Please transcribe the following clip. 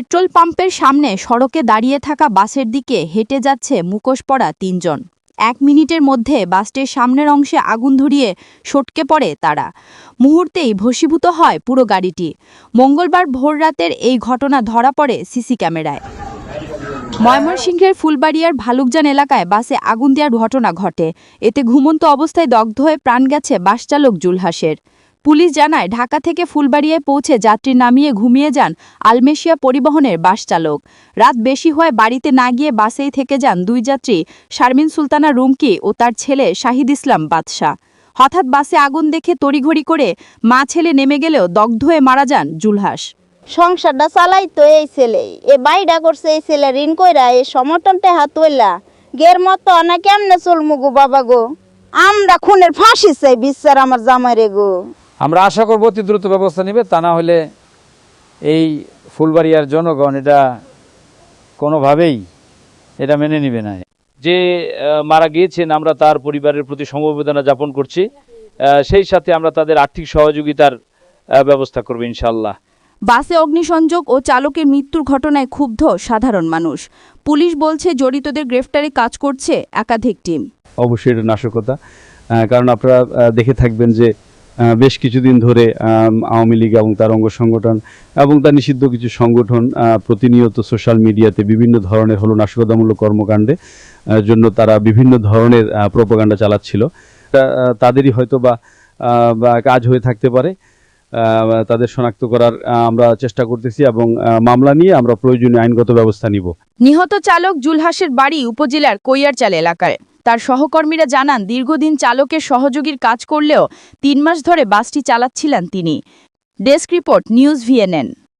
Petrol পাম্পের সামনে সড়কে দাঁড়িয়ে থাকা বাসের দিকে হেঁটে যাচ্ছে মুখোশ পড়া তিনজন। এক মিনিটের মধ্যে বাসটির সামনের অংশে আগুন ধরিয়ে সটকে পড়ে তারা। মুহূর্তেই ভস্মীভূত হয় পুরো গাড়িটি। মঙ্গলবার ভোররাতের এই ঘটনা ধরা পড়ে সিসি ক্যামেরায়। ময়মনসিংহের ফুলবাড়িয়ার ভালুকজান এলাকায় বাসে আগুন দেওয়ার ঘটনা ঘটে। এতে ঘুমন্ত অবস্থায় দগ্ধ হয়ে প্রাণ গেছে বাস চালক জুলহাসের। পুলিশ জানায়, ঢাকা থেকে ফুলবাড়িয়ায় পৌঁছে যাত্রী নামিয়ে ঘুমিয়ে যান আলমেশিয়া পরিবহনের বাস চালক রাত বেশি হওয়ায় বাড়িতে না গিয়ে বাসেই থেকে যান দুই যাত্রী, শারমিন সুলতানা রুমকি ও তার ছেলে শাহিদ ইসলাম বাদশাহ। হঠাৎ বাসে আগুন দেখে তড়িঘড়ি করে মা ছেলে নেমে গেলেও দগ্ধ হয়ে মারা যান জুলহাস। সংসারটা চালাই তো এই ছেলে। এ বাইডা করছে এই ছেলে, ঋণ কইরা এই সমর্থনটা হাত হইলা গের মতো না কেমনে চলমু গো বাবা গো? আমরা খুনের ফাঁসি চাই বিশ্বার আমার জামাই রে গো। আমরা আশা করব অতি দ্রুত ব্যবস্থা নেবে তা না হলে এই ফুলবাড়িয়ার জনগণ এটা কোনোভাবেই এটা মেনে নেবে না। যে মারা গিয়েছেন আমরা তার পরিবারের প্রতি সমবেদনা যাপন করছি। সেই সাথে আমরা তাদের আর্থিক সহযোগিতার ব্যবস্থা করব ইনশাল্লাহ বাসে অগ্নিসংযোগ ও চালকের মৃত্যুর ঘটনায় ক্ষুব্ধ সাধারণ মানুষ। পুলিশ বলছে জড়িতদের গ্রেফতারে কাজ করছে একাধিক টিম। অবশ্যই এটা নাশকতা। কারণ আপনারা দেখে থাকবেন যে বেশ কিছুদিন ধরে আওয়ামী লীগ এবং তার অঙ্গ সংগঠন এবং তার নিষিদ্ধ কিছু সংগঠন প্রতিনিয়ত সোশ্যাল মিডিয়াতে বিভিন্ন ধরনের হলো নাশকতামূলক কর্মকাণ্ডে জন্য তারা বিভিন্ন ধরনের প্রোপাগান্ডা চালাচ্ছিল। তাদেরই হয়তো বা কাজ হয়ে থাকতে পারে। তাদের শনাক্ত করার আমরা চেষ্টা করতেছি এবং মামলা নিয়ে আমরা প্রয়োজনীয় আইনগত ব্যবস্থা নিব। নিহত চালক জুলহাসের বাড়ি উপজেলার কৈয়ারচাল এলাকায়। তার সহকর্মীরা জানান, দীর্ঘদিন চালকের সহযোগীর কাজ করলেও তিন মাস ধরে বাসটি চালাচ্ছিলেন তিনি। Desk report, news VNN.